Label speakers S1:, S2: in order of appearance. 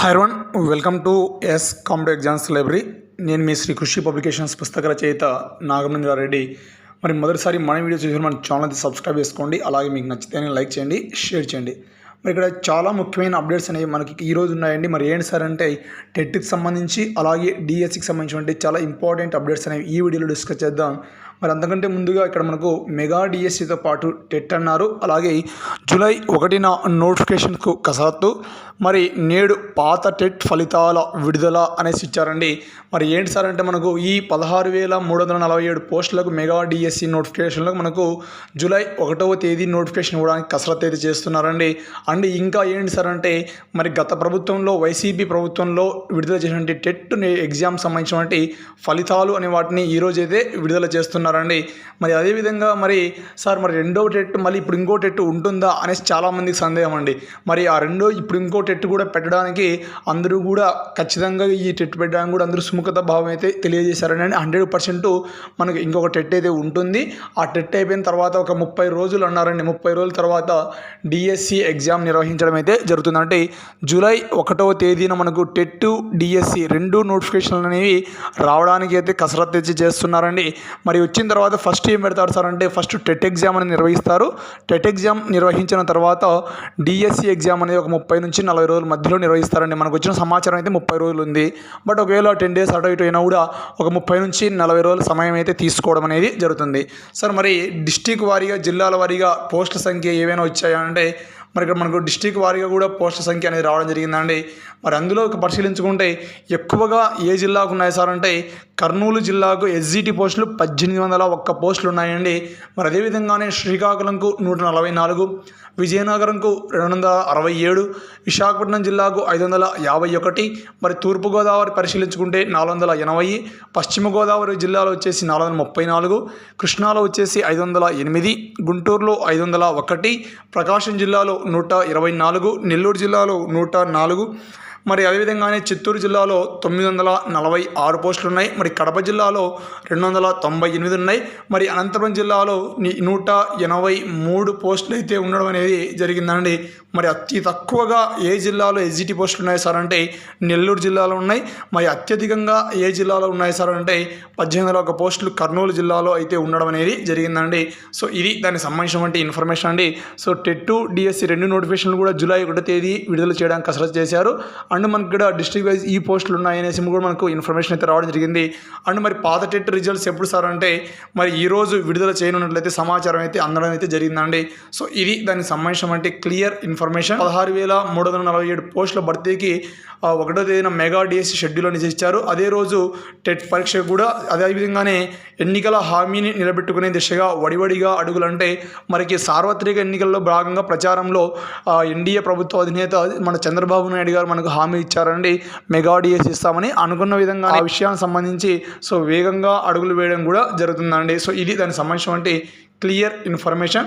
S1: Hi one welcome to S competitive exams library నేను మీ శ్రీ కృషి పబ్లికేషన్స్ పుస్తక రచయిత నాగమేంద్ర రెడ్డి. మరి మొదటిసారి మన వీడియో చూసిన మన ఛానల్ అయితే సబ్స్క్రైబ్ చేసుకోండి. అలాగే మీకు నచ్చితే లైక్ చేయండి షేర్ చేయండి. మరి ఇక్కడ చాలా ముఖ్యమైన అప్డేట్స్ అనేవి మనకి ఈరోజు ఉన్నాయండి. మరి ఏంటి సార్ అంటే టెట్కి సంబంధించి అలాగే డిఎస్సికి సంబంధించినటువంటి చాలా ఇంపార్టెంట్ అప్డేట్స్ అనేవి ఈ వీడియోలో డిస్కస్ చేద్దాం. మరి అంతకంటే ముందుగా ఇక్కడ మనకు మెగా డిఎస్సితో పాటు టెట్ అన్నారు. అలాగే జూలై ఒకటిన నోటిఫికేషన్కు కసరత్తు. మరి నేడు పాత టెట్ ఫలితాల విడుదల అనేసి ఇచ్చారండి. మరి ఏంటి సార్ అంటే మనకు ఈ పదహారు వేల మూడు వందల నలభై ఏడు పోస్టులకు మెగా డిఎస్సి నోటిఫికేషన్లకు మనకు జూలై ఒకటవ తేదీ నోటిఫికేషన్ ఇవ్వడానికి కసరత్తు అయితే చేస్తున్నారండి. అండ్ ఇంకా ఏంటి సార్ అంటే మరి గత ప్రభుత్వంలో వైసీపీ ప్రభుత్వంలో విడుదల చేసినటువంటి టెట్ ఎగ్జామ్ సంబంధించినటువంటి ఫలితాలు అనే వాటిని ఈరోజు అయితే విడుదల చేస్తున్నారండి. మరి అదేవిధంగా మరి సార్ మరి రెండో టెట్ మళ్ళీ ఇప్పుడు ఇంకో టెట్ ఉంటుందా అనేసి చాలామందికి సందేహం అండి. మరి ఆ రెండో ఇప్పుడు ఇంకో టెట్ కూడా పెట్టడానికి అందరూ కూడా ఖచ్చితంగా ఈ టెట్ పెట్టడానికి కూడా అందరూ సుముఖత భావం అయితే తెలియజేశారని హండ్రెడ్ పర్సెంట్ మనకి ఇంకొక టెట్ అయితే ఉంటుంది. ఆ టెట్ అయిపోయిన తర్వాత ఒక ముప్పై రోజులు అన్నారండి. ముప్పై రోజుల తర్వాత డిఎస్సి ఎగ్జామ్ నిర్వహించడం అయితే జరుగుతుంది. అంటే జూలై ఒకటవ తేదీన మనకు టెట్ డిఎస్సి రెండు నోటిఫికేషన్లు అనేవి రావడానికి అయితే కసరత్తు తెచ్చి చేస్తున్నారండి. మరి వచ్చిన తర్వాత ఫస్ట్ ఏం పెడతారు సార్ అంటే ఫస్ట్ టెట్ ఎగ్జామ్ అని నిర్వహిస్తారు. టెట్ ఎగ్జామ్ నిర్వహించిన తర్వాత డిఎస్సి ఎగ్జామ్ అనేది ఒక ముప్పై నుంచి నలభై రోజుల మధ్యలో నిర్వహిస్తారండి. మనకు వచ్చిన సమాచారం అయితే ముప్పై రోజులు ఉంది. బట్ ఒకవేళ టెన్ డేస్ అటు ఇటు అయినా కూడా ఒక ముప్పై నుంచి నలభై రోజుల సమయం అయితే తీసుకోవడం అనేది జరుగుతుంది. సార్ మరి డిస్టిక్ వారీగా జిల్లాల వారీగా పోస్టుల సంఖ్య ఏవైనా వచ్చాయా? అంటే మరి ఇక్కడ మనకు డిస్టిక్ వారీగా కూడా పోస్టుల సంఖ్య అనేది రావడం జరిగిందండి. మరి అందులో పరిశీలించుకుంటే ఎక్కువగా ఏ జిల్లాకు ఉన్నాయి సార్ అంటే కర్నూలు జిల్లాకు ఎస్జిటి పోస్టులు పద్దెనిమిది వందల ఒక్క పోస్టులు ఉన్నాయండి. మరి అదేవిధంగానే శ్రీకాకుళంకు నూట నలభై నాలుగు విజయనగరంకు రెండు వందల అరవై ఏడు విశాఖపట్నం జిల్లాకు ఐదు వందల యాభై ఒకటి మరి తూర్పుగోదావరి పరిశీలించుకుంటే నాలుగు వందల ఎనభై పశ్చిమ గోదావరి జిల్లాలో వచ్చేసి నాలుగు వందల ముప్పై నాలుగు కృష్ణాలో వచ్చేసి ఐదు వందల ఎనిమిది గుంటూరులో ఐదు వందల ఒకటి ప్రకాశం జిల్లాలో నూట ఇరవై నాలుగు నెల్లూరు జిల్లాలో నూట నాలుగు మరి అదేవిధంగానే చిత్తూరు జిల్లాలో తొమ్మిది వందల నలభై ఆరు పోస్టులు ఉన్నాయి మరి కడప జిల్లాలో రెండు వందల తొంభై ఎనిమిది ఉన్నాయి. మరి అనంతపురం జిల్లాలో నూట ఎనభై మూడు పోస్టులు అయితే ఉండడం అనేది జరిగిందండి. మరి అతి తక్కువగా ఏ జిల్లాలో ఎస్జిటి పోస్టులు ఉన్నాయి సార్ అంటే నెల్లూరు జిల్లాలో ఉన్నాయి. మరి అత్యధికంగా ఏ జిల్లాలో ఉన్నాయి సార్ అంటే పద్దెనిమిది వందల ఒక పోస్టులు కర్నూలు జిల్లాలో అయితే ఉండడం అనేది జరిగిందండి. సో ఇది దానికి సంబంధించినటువంటి ఇన్ఫర్మేషన్ అండి. సో టెట్ డిఎస్సి రెండు నోటిఫికేషన్లు కూడా జూలై ఒకటో తేదీ విడుదల చేయడానికి కసరత్తు చేశారు. అండ్ మనకి కూడా డిస్ట్రిక్ట్ వైజ్ ఈ పోస్టులు ఉన్నాయనేసి కూడా మనకు ఇన్ఫర్మేషన్ అయితే రావడం జరిగింది. అండ్ మరి పాత టెట్ రిజల్ట్స్ ఎప్పుడు సార్ అంటే మరి ఈ రోజు విడుదల చేయనున్నట్లయితే సమాచారం అయితే అందడం అయితే జరిగిందండి. సో ఇది దానికి అంటే క్లియర్ ఇన్ఫర్మేషన్ పదహారు వేల మూడు వందల నలభై ఏడు పోస్టుల భర్తీకి ఒకటో తేదీన మెగా డిఎస్సి షెడ్యూల్ అనేది ఇచ్చారు. అదే రోజు టెట్ పరీక్ష కూడా అదేవిధంగానే ఎన్నికల హామీని నిలబెట్టుకునే దిశగా వడివడిగా అడుగులు అంటే మనకి సార్వత్రిక ఎన్నికల్లో భాగంగా ప్రచారంలో ఎన్డీఏ ప్రభుత్వ అధినేత మన చంద్రబాబు నాయుడు గారు మనకు హామీ ఇచ్చారండి. మెగా డిఎస్ ఇస్తామని అనుకున్న విధంగా ఆ విషయానికి సంబంధించి సో వేగంగా అడుగులు వేయడం కూడా జరుగుతుందండి. సో ఇది దానికి సంబంధించినటువంటి క్లియర్ ఇన్ఫర్మేషన్.